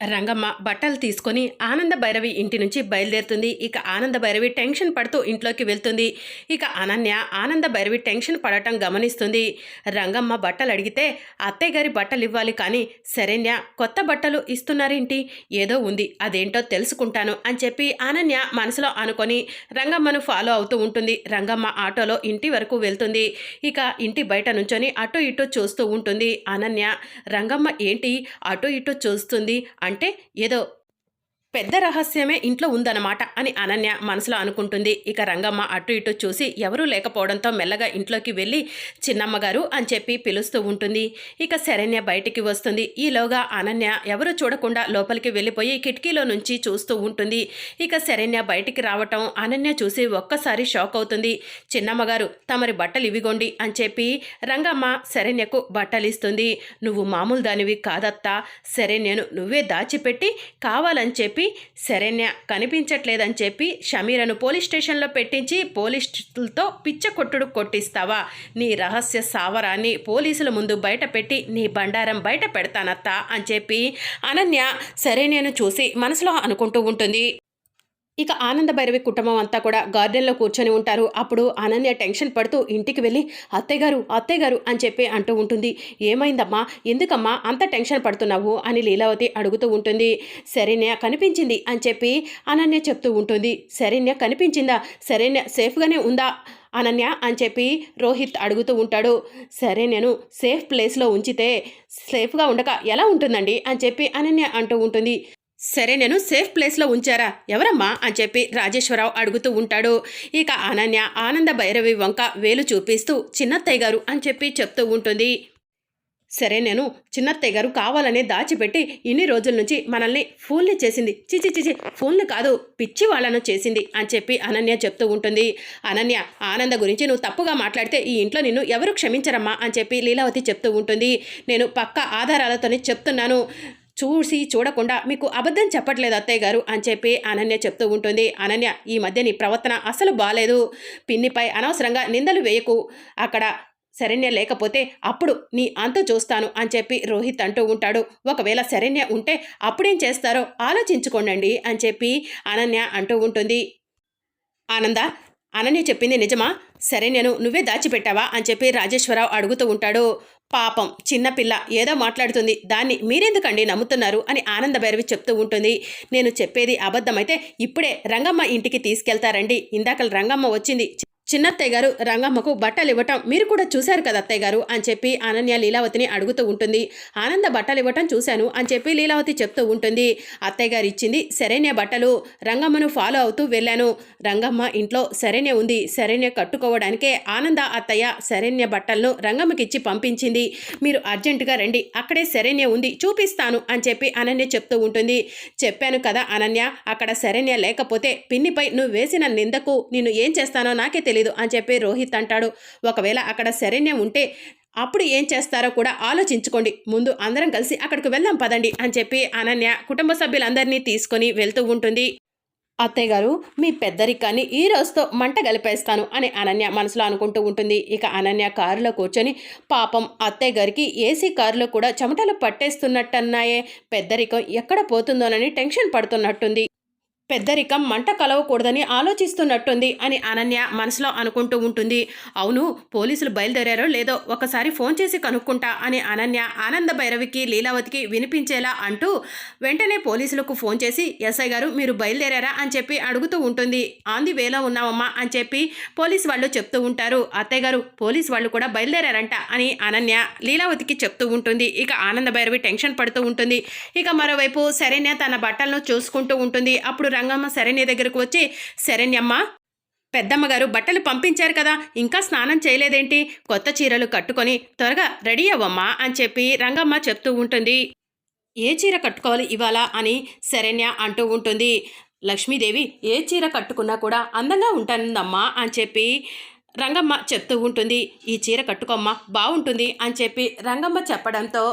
రంగమ్మ బట్టలు తీసుకొని ఆనంద భైరవి ఇంటి నుంచి బయలుదేరుతుంది. ఇక ఆనంద భైరవి టెన్షన్ పడుతూ ఇంట్లోకి వెళ్తుంది. ఇక అనన్య ఆనంద భైరవి టెన్షన్ పడటం గమనిస్తుంది. రంగమ్మ బట్టలు అడిగితే అత్తయ్య గారి బట్టలు ఇవ్వాలి కానీ శరణ్య కొత్త బట్టలు ఇస్తున్నారేంటి? ఏదో ఉంది అదేంటో తెలుసుకుంటాను అని చెప్పి అనన్య మనసులో అనుకొని రంగమ్మను ఫాలో అవుతూ ఉంటుంది. రంగమ్మ ఆటోలో ఇంటి వరకు వెళ్తుంది. ఇక ఇంటి బయట నుంచొని అటు ఇటు చూస్తూ ఉంటుంది. అనన్య రంగమ్మ ఏంటి? అటు ఇటు చూస్తుంది అంటే ఏదో పెద్ద రహస్యమే ఇంట్లో ఉందన్నమాట అని అనన్య మనసులో అనుకుంటుంది. ఇక రంగమ్మ అటు ఇటు చూసి ఎవరూ లేకపోవడంతో మెల్లగా ఇంట్లోకి వెళ్ళి చిన్నమ్మగారు అని చెప్పి పిలుస్తూ ఉంటుంది. ఇక శరణ్య బయటికి వస్తుంది. ఈలోగా అనన్య ఎవరు చూడకుండా లోపలికి వెళ్ళిపోయి కిటికీలో నుంచి చూస్తూ ఉంటుంది. ఇక శరణ్య బయటికి రావటం అనన్య చూసి ఒక్కసారి షాక్ అవుతుంది. చిన్నమ్మగారు తమరి బట్టలు ఇవిగోండి అని చెప్పి రంగమ్మ శరణ్యకు బట్టలు ఇస్తుంది నువ్వు మామూలు దానివి కాదత్తా. శరణ్యను నువ్వే దాచిపెట్టి కావాలని చెప్పి శరణ్య కనిపించట్లేదని చెప్పి షమీరను పోలీస్ స్టేషన్లో పెట్టించి పోలీసులతో పిచ్చ కొట్టుడు కొట్టిస్తావా? నీ రహస్య సావరాన్ని పోలీసుల ముందు బయట పెట్టి నీ బండారం బయట పెడతానత్తా అని చెప్పి అనన్య శరణ్యను చూసి మనసులో అనుకుంటూ ఉంటుంది. ఇక ఆనంద భైరవి కుటుంబం అంతా కూడా గార్డెన్లో కూర్చొని ఉంటారు. అప్పుడు అనన్య టెన్షన్ పడుతూ ఇంటికి వెళ్ళి అత్తయ్య గారు అత్తయ్య గారు అని చెప్పి అంటూ ఉంటుంది. ఏమైందమ్మా? ఎందుకమ్మా అంత టెన్షన్ పడుతున్నావు? అని లీలావతి అడుగుతూ ఉంటుంది. శరణ్య కనిపించింది అని చెప్పి అనన్య చెప్తూ ఉంటుంది. శరణ్య కనిపించిందా? శరణ్య సేఫ్గానే ఉందా? అనన్య అని చెప్పి రోహిత్ అడుగుతూ ఉంటాడు. సరే నేను సేఫ్ ప్లేస్లో ఉంచితే సేఫ్గా ఉండక ఎలా ఉంటుందండి? అని చెప్పి అనన్య అంటూ ఉంటుంది. సరే నేను సేఫ్ ప్లేస్లో ఉంచారా? ఎవరమ్మా? అని చెప్పి రాజేశ్వరరావు అడుగుతూ ఉంటాడు. ఇక అనన్య ఆనంద భైరవి వంక వేలు చూపిస్తూ చిన్నత్తయ్య గారు అని చెప్పి చెప్తూ ఉంటుంది. సరే నేను చిన్నత్తయ్య గారు కావాలనే దాచిపెట్టి ఇన్ని రోజుల నుంచి మనల్ని ఫోన్లు చేసింది. చిచి చిచి ఫోన్లు కాదు పిచ్చి వాళ్ళను చేసింది అని చెప్పి అనన్య చెప్తూ ఉంటుంది. అనన్య ఆనంద గురించి నువ్వు తప్పుగా మాట్లాడితే ఈ ఇంట్లో నిన్ను ఎవరు క్షమించరమ్మా అని చెప్పి లీలావతి చెప్తూ ఉంటుంది. నేను పక్క ఆధారాలతోనే చెప్తున్నాను. చూసి చూడకుండా మీకు అబద్ధం చెప్పట్లేదు అత్తయ్య గారు అని చెప్పి అనన్య చెప్తూ ఉంటుంది. అనన్య ఈ మధ్య నీ ప్రవర్తన అసలు బాలేదు. పిన్నిపై అనవసరంగా నిందలు వేయకు. అక్కడ శరణ్య లేకపోతే అప్పుడు నీ అంత చూస్తాను అని చెప్పి రోహిత్ అంటూ ఉంటాడు. ఒకవేళ శరణ్య ఉంటే అప్పుడేం చేస్తారో ఆలోచించుకోండి అని చెప్పి అనన్య అంటూ ఉంటుంది. ఆనంద అనన్య చెప్పింది నిజమా? శరణ్యను నువ్వే దాచిపెట్టావా? అని చెప్పి రాజేశ్వరరావు అడుగుతూ ఉంటాడు. పాపం చిన్నపిల్ల ఏదో మాట్లాడుతుంది. దాన్ని మీరెందుకండి నమ్ముతున్నారు అని ఆనంద భైరవి చెప్తూ ఉంటుంది. నేను చెప్పేది అబద్ధమైతే ఇప్పుడే రంగమ్మ ఇంటికి తీసుకెళ్తారండి. ఇందాకలు రంగమ్మ వచ్చింది. చిన్నత్తయ్య గారు రంగమ్మకు బట్టలు ఇవ్వటం మీరు కూడా చూశారు కదా అత్తయ్య గారు అని చెప్పి అనన్య లీలావతిని అడుగుతూ ఉంటుంది. ఆనంద బట్టలు ఇవ్వటం చూశాను అని చెప్పి లీలావతి చెప్తూ ఉంటుంది. అత్తయ్య గారు ఇచ్చింది శరణ్య బట్టలు. రంగమ్మను ఫాలో అవుతూ వెళ్ళాను. రంగమ్మ ఇంట్లో శరణ్య ఉంది. శరణ్య కట్టుకోవడానికే ఆనంద అత్తయ్య శరణ్య బట్టలను రంగమ్మకిచ్చి పంపించింది. మీరు అర్జెంటుగా రండి. అక్కడే శరణ్య ఉంది. చూపిస్తాను అని చెప్పి అనన్య చెప్తూ ఉంటుంది. చెప్పాను కదా అనన్య అక్కడ శరణ్య లేకపోతే పిన్నిపై నువ్వు వేసిన నిందకు నేను ఏం చేస్తానో నాకే తెలీదు అని చెప్పి రోహిత్ అంటాడు. ఒకవేళ అక్కడ శరణ్యం ఉంటే అప్పుడు ఏం చేస్తారో కూడా ఆలోచించుకోండి. ముందు అందరం కలిసి అక్కడికి వెళ్దాం పదండి అని చెప్పి అనన్య కుటుంబ సభ్యులందరినీ తీసుకొని వెళ్తూ ఉంటుంది. అత్తయ్య గారు మీ పెద్దరికాన్ని ఈ రోజుతో మంట గలిపేస్తాను అని అనన్య మనసులో అనుకుంటూ ఉంటుంది. ఇక అనన్య కారులో కూర్చొని పాపం అత్తయ్య గారికి ఏసీ కారులో కూడా చెమటలు పట్టేస్తున్నట్టన్నాయే. పెద్దరికం ఎక్కడ పోతుందోనని టెన్షన్ పడుతున్నట్టుంది. పెద్దరికం మంట కలవకూడదని ఆలోచిస్తున్నట్టుంది అని అనన్య మనసులో అనుకుంటూ ఉంటుంది. అవును పోలీసులు బయలుదేరారో లేదో ఒకసారి ఫోన్ చేసి కనుక్కుంటా అని అనన్య ఆనంద భైరవికి లీలావతికి వినిపించేలా అంటూ వెంటనే పోలీసులకు ఫోన్ చేసి ఎస్ఐ గారు మీరు బయలుదేరారా అని చెప్పి అడుగుతూ ఉంటుంది. ఆంది వేలో ఉన్నామమ్మా అని చెప్పి పోలీస్ వాళ్ళు చెప్తూ ఉంటారు. అత్తయ్య గారు పోలీస్ వాళ్ళు కూడా బయలుదేరారంట అని అనన్య లీలావతికి చెప్తూ ఉంటుంది. ఇక ఆనంద భైరవి టెన్షన్ పడుతూ ఉంటుంది. ఇక మరోవైపు శరణ్య తన బట్టలను చూసుకుంటూ ఉంటుంది. అప్పుడు రంగమ్మ శరణ్య దగ్గరకు వచ్చి శరణ్యమ్మ పెద్దమ్మ గారు బట్టలు పంపించారు కదా ఇంకా స్నానం చేయలేదేంటి? కొత్త చీరలు కట్టుకొని త్వరగా రెడీ అవ్వమ్మా అని చెప్పి రంగమ్మ చెప్తూ ఉంటుంది. ఏ చీర కట్టుకోవాలి ఇవాళ? అని శరణ్య అంటూ ఉంటుంది. లక్ష్మీదేవి ఏ చీర కట్టుకున్నా కూడా అందంగా ఉంటుందమ్మా అని చెప్పి రంగమ్మ చెప్తూ ఉంటుంది. ఈ చీర కట్టుకోమ్మా బాగుంటుంది అని చెప్పి రంగమ్మ చెప్పడంతో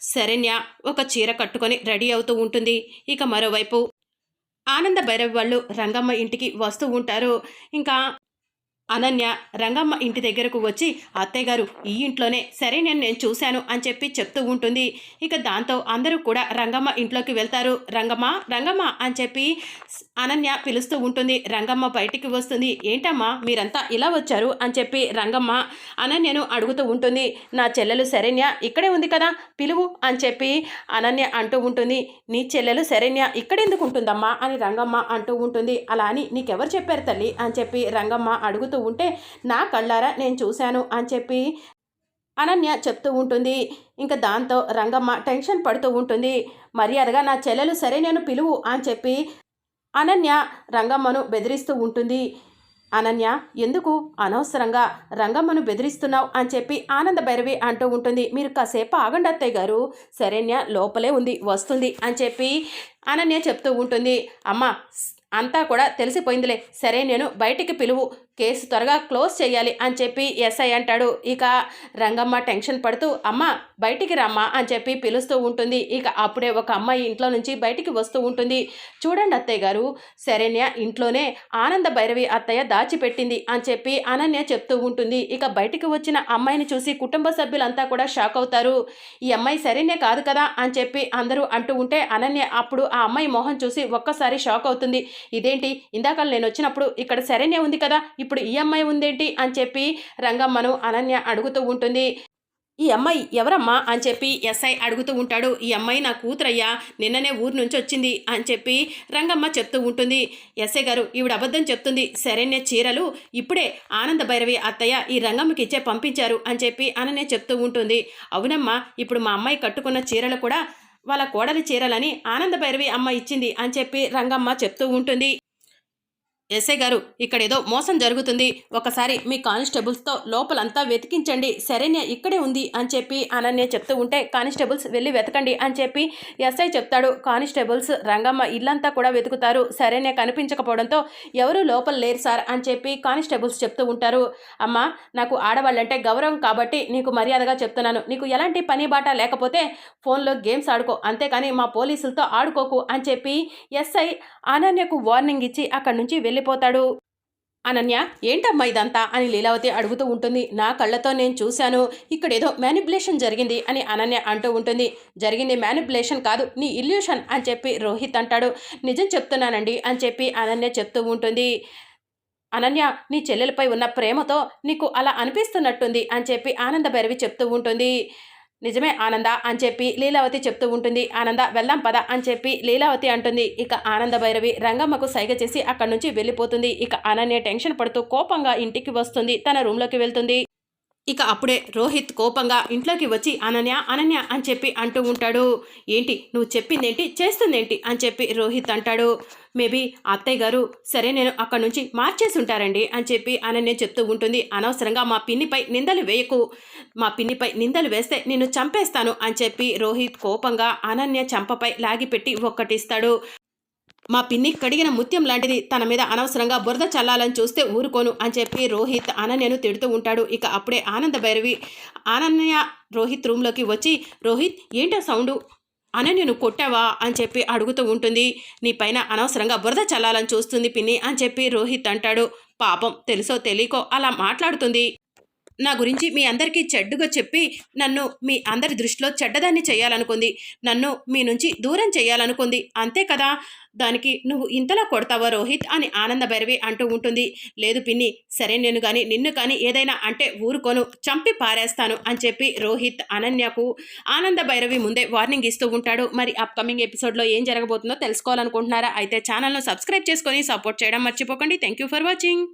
శరణ్య ఒక చీర కట్టుకొని రెడీ అవుతూ ఉంటుంది. ఇక మరోవైపు ఆనంద భైరవి వాళ్ళు రంగమ్మ ఇంటికి వస్తూ ఉంటారు. ఇంకా అనన్య రంగమ్మ ఇంటి దగ్గరకు వచ్చి అత్తయ్యగారు ఈ ఇంట్లోనే సరే నేను నేను చూశాను అని చెప్పి చెప్తూ ఉంటుంది. ఇక దాంతో అందరూ కూడా రంగమ్మ ఇంట్లోకి వెళ్తారు. రంగమ్మ రంగమ్మ అని చెప్పి అనన్య పిలుస్తూ ఉంటుంది. రంగమ్మ బయటికి వస్తుంది. ఏంటమ్మా మీరంతా ఇలా వచ్చారు అని చెప్పి రంగమ్మ అనన్యను అడుగుతూ ఉంటుంది. నా చెల్లెలు శరణ్య ఇక్కడే ఉంది కదా పిలువు అని చెప్పి అనన్య అంటూ ఉంటుంది. నీ చెల్లెలు శరణ్య ఇక్కడెందుకు ఉంటుందమ్మా అని రంగమ్మ అంటూ ఉంటుంది. అలా అని నీకెవరు చెప్పారు తల్లి అని చెప్పి రంగమ్మ అడుగుతూ ఉంటే నా కళ్ళారా నేను చూశాను అని చెప్పి అనన్య చెప్తూ ఉంటుంది. ఇంకా దాంతో రంగమ్మ టెన్షన్ పడుతూ ఉంటుంది. మర్యాదగా నా చెల్లెలు సరే నేను పిలువు అని చెప్పి అనన్య రంగమ్మను బెదిరిస్తూ ఉంటుంది. అనన్య ఎందుకు? అనవసరంగా రంగమ్మను బెదిరిస్తున్నావు అని చెప్పి ఆనంద భైరవి అంటూ ఉంటుంది. మీరు కాసేపు ఆగండి అత్తయ్య గారు. శరణ్య లోపలే ఉంది వస్తుంది అని చెప్పి అనన్య చెప్తూ ఉంటుంది అమ్మ స్- అంతా కూడా తెలిసిపోయిందిలే. సరే నేను బయటికి పిలువు. కేసు త్వరగా క్లోజ్ చేయాలి అని చెప్పి ఎస్ఐ అంటాడు. ఇక రంగమ్మ టెన్షన్ పడుతూ అమ్మ బయటికి రమ్మా అని చెప్పి పిలుస్తూ ఉంటుంది. ఇక అప్పుడే ఒక అమ్మాయి ఇంట్లో నుంచి బయటికి వస్తూ ఉంటుంది. చూడండి అత్తయ్య గారు శరణ్య ఇంట్లోనే ఆనంద భైరవి అత్తయ్య దాచిపెట్టింది అని చెప్పి అనన్య చెప్తూ ఉంటుంది. ఇక బయటికి వచ్చిన అమ్మాయిని చూసి కుటుంబ సభ్యులంతా కూడా షాక్ అవుతారు. ఈ అమ్మాయి శరణ్య కాదు కదా అని చెప్పి అందరూ అంటూ ఉంటే అనన్య అప్పుడు ఆ అమ్మాయి మొహం చూసి ఒక్కసారి షాక్ అవుతుంది. ఇదేంటి? ఇందాక నేను వచ్చినప్పుడు ఇక్కడ శరణ్య ఉంది కదా ఇప్పుడు ఈ అమ్మాయి ఉందేంటి? అని చెప్పి రంగమ్మను అనన్య అడుగుతూ ఉంటుంది. ఈ అమ్మాయి ఎవరమ్మా? అని చెప్పి ఎస్ఐ అడుగుతూ ఉంటాడు. ఈ అమ్మాయి నా కూతురయ్యా నిన్ననే ఊరు నుంచి వచ్చింది అని చెప్పి రంగమ్మ చెప్తూ ఉంటుంది. ఎస్ఐ గారు ఈవిడ అబద్ధం చెప్తుంది. శరణ్య చీరలు ఇప్పుడే ఆనంద భైరవి అత్తయ్య ఈ రంగమ్మకి ఇచ్చే పంపించారు అని చెప్పి అననే చెప్తూ ఉంటుంది. అవునమ్మా ఇప్పుడు మా అమ్మాయి కట్టుకున్న చీరలు కూడా వాళ్ళ కోడలి చీరలని ఆనంద భైరవి అమ్మ ఇచ్చింది అని చెప్పి రంగమ్మ చెప్తూ ఉంటుంది. ఎస్ఐ గారు ఇక్కడ ఏదో మోసం జరుగుతుంది. ఒకసారి మీ కానిస్టేబుల్స్తో లోపలంతా వెతికించండి. శరణ్య ఇక్కడే ఉంది అని చెప్పి అనన్య చెప్తూ ఉంటే కానిస్టేబుల్స్ వెళ్ళి వెతకండి అని చెప్పి ఎస్ఐ చెప్తాడు. కానిస్టేబుల్స్ రంగమ్మ ఇల్లంతా కూడా వెతుకుతారు. శరణ్య కనిపించకపోవడంతో ఎవరు లోపల లేరు సార్ అని చెప్పి కానిస్టేబుల్స్ చెప్తూ ఉంటారు. అమ్మా నాకు ఆడవాళ్ళంటే గౌరవం కాబట్టి నీకు మర్యాదగా చెప్తున్నాను. నీకు ఎలాంటి పని బాట లేకపోతే ఫోన్లో గేమ్స్ ఆడుకో. అంతేకాని మా పోలీసులతో ఆడుకోకు అని చెప్పి ఎస్ఐ అనన్యకు వార్నింగ్ ఇచ్చి అక్కడి నుంచి వెళ్ళి వెళ్ళిపోతాడు. అనన్య ఏంటమ్మా ఇదంతా? అని లీలావతి అడుగుతూ ఉంటుంది. నా కళ్ళతో నేను చూశాను. ఇక్కడ ఏదో మ్యానిపులేషన్ జరిగింది అని అనన్య అంటూ ఉంటుంది. జరిగింది మ్యానిపులేషన్ కాదు నీ ఇల్యూషన్ అని చెప్పి రోహిత్ అంటాడు. నిజం చెప్తున్నానండి అని చెప్పి అనన్య చెప్తూ ఉంటుంది. అనన్య నీ చెల్లెలపై ఉన్న ప్రేమతో నీకు అలా అనిపిస్తున్నట్టుంది అని చెప్పి ఆనంద భైరవి చెప్తూ ఉంటుంది. నిజమే ఆనంద అని చెప్పి లీలావతి చెప్తూ ఉంటుంది. ఆనంద వెళ్దాం పద అని చెప్పి లీలావతి అంటుంది. ఇక ఆనంద భైరవి రంగమ్మకు సైగ చేసి అక్కడి నుంచి వెళ్ళిపోతుంది. ఇక అనన్య టెన్షన్ పడుతూ కోపంగా ఇంటికి వస్తుంది. తన రూమ్లోకి వెళ్తుంది. ఇక అప్పుడే రోహిత్ కోపంగా ఇంట్లోకి వచ్చి అనన్య అనన్య అని చెప్పి అంటూ ఉంటాడు. ఏంటి నువ్వు చెప్పిందేంటి? చేస్తుందేంటి? అని చెప్పి రోహిత్ అంటాడు. మేబీ అత్తయ్య గారు సరే నేను అక్కడి నుంచి మార్చేసి ఉంటారండి అని చెప్పి అనన్య చెప్తూ ఉంటుంది. అనవసరంగా మా పిన్నిపై నిందలు వేయకు. మా పిన్నిపై నిందలు వేస్తే నిన్ను చంపేస్తాను అని చెప్పి రోహిత్ కోపంగా అనన్య చంపపై లాగిపెట్టి ఒక్కటిస్తాడు. మా పిన్ని కడిగిన ముత్యం లాంటిది తన మీద అనవసరంగా బురద చల్లాలని చూస్తే ఊరుకోను అని చెప్పి రోహిత్ అనన్యను తిడుతూ ఉంటాడు. ఇక అప్పుడే ఆనంద భైరవి అనన్య రోహిత్ రూమ్లోకి వచ్చి రోహిత్ ఏంటో సౌండు? అనన్యను కొట్టావా? అని చెప్పి అడుగుతూ ఉంటుంది. నీ పైన అనవసరంగా బురద చల్లాలని చూస్తుంది పిన్ని అని చెప్పి రోహిత్ అంటాడు. పాపం తెలుసో తెలియకో అలా మాట్లాడుతుంది. నా గురించి మీ అందరికీ చెడ్డుగా చెప్పి నన్ను మీ అందరి దృష్టిలో చెడ్డదాన్ని చేయాలనుకుంది. నన్ను మీ నుంచి దూరం చేయాలనుకుంది. అంతే కదా? దానికి నువ్వు ఇంతలా కొడతావా రోహిత్? అని ఆనంద భైరవి అంటూ ఉంటుంది. లేదు పిన్ని సరే నేను కానీ నిన్ను కానీ ఏదైనా అంటే ఊరుకోను చంపి పారేస్తాను అని చెప్పి రోహిత్ అనన్యకు ఆనంద భైరవి ముందే వార్నింగ్ ఇస్తూ ఉంటాడు. మరి అప్కమింగ్ ఎపిసోడ్లో ఏం జరగబోతుందో తెలుసుకోవాలనుకుంటున్నారా? అయితే ఛానల్ను సబ్స్క్రైబ్ చేసుకొని సపోర్ట్ చేయడం మర్చిపోకండి. Thank you for watching.